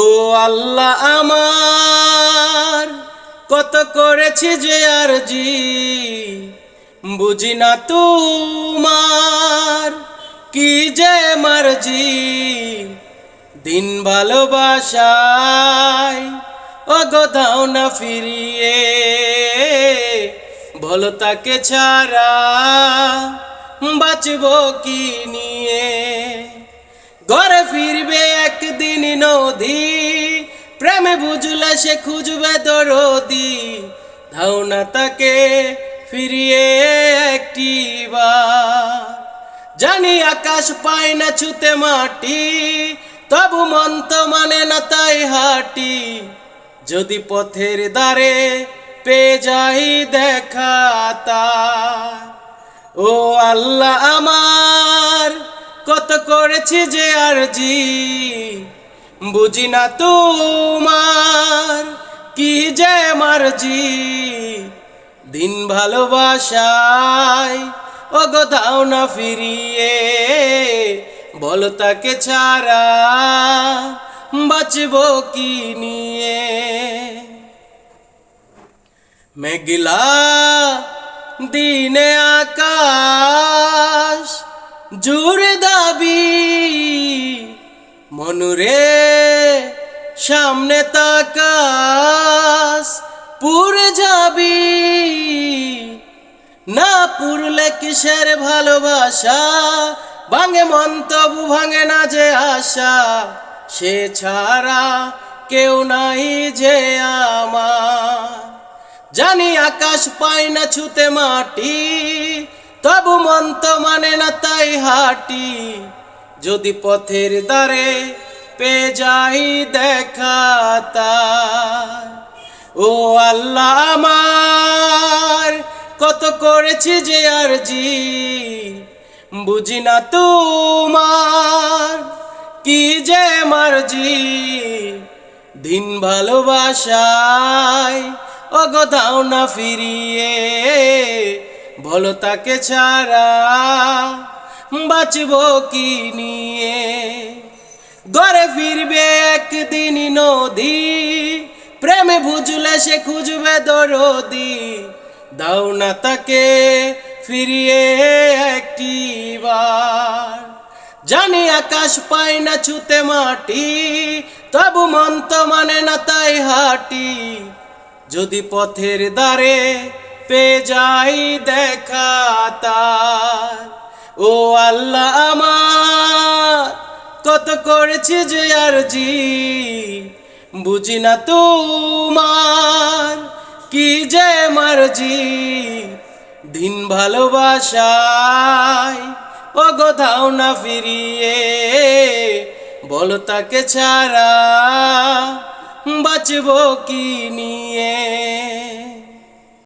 ও আল্লাহ আমার, কত করেছি যে আর জি বুঝি না তোমার কি যে মারজি। দিন ভালোবাসায় অগো না ফিরিয়ে, বলো তাকে ছাড়া বাঁচব কি নিয়ে। ঘরে ফিরবে একদিন নদী, প্রেমে বুঝলে সে খুঁজবে দরদি। ধাও না তাকে ফিরিয়ে একটি জানি আকাশ পায় না ছুতে মাটি, তবু মন তো মানে না তাই হাঁটি। যদি পথের দ্বারে পেয়ে যাই দেখা তার ও আল্লাহ আমার কত করেছি যে আর জি বুঝি না তোমার কি যে মারজি। দিন ভালোবাসায় ওগো না ফিরিয়ে, বলো তাকে ছাড়া বাঁচব কি নিয়ে। মেঘলা দিনে আকাশ জুড়ে দাবি মনুরে সামনে তাকাস, পুরে যাবি। না পুরলে কিসের ভালোবাসা, ভাঙে মন তবু ভাঙে না যে আশা, সে ছাড়া কেউ নাই যে আমার। জানি আকাশ পায় না ছুতে মাটি তবু মন তো মানে না তাই হাঁটি। যদি পথের দ্বারে পেয়ে যাই দেখা ও আল্লাহ আমার, কত করেছি যে আর জি বুঝি না তোমার কি যে মারজি। দিন ভালোবাসায় ওগো দাও না ফিরিয়ে। বলো তাকে ছাড়া বাঁচব কি নিয়ে? ঘরে ফিরবে একদিন নদী, প্রেমে বুঝলে সে খুঁজবে দরদি। দাও না তাকে ফিরিয়ে একটি বার। জানি আকাশ পায় না ছুতে মাটি, তবু মন তো মানে না তাই হাঁটি। যদি পথের দ্বারে পেয়ে যাই দেখা ও আল্লাহ আমার, কত করেছি যে আর জি বুঝি না তোমার কি যে মারজি। দিন ভালোবাসায় ওগো দাও না ফিরিয়ে, বলো তাকে ছাড়া বাঁচব কি নিয়ে।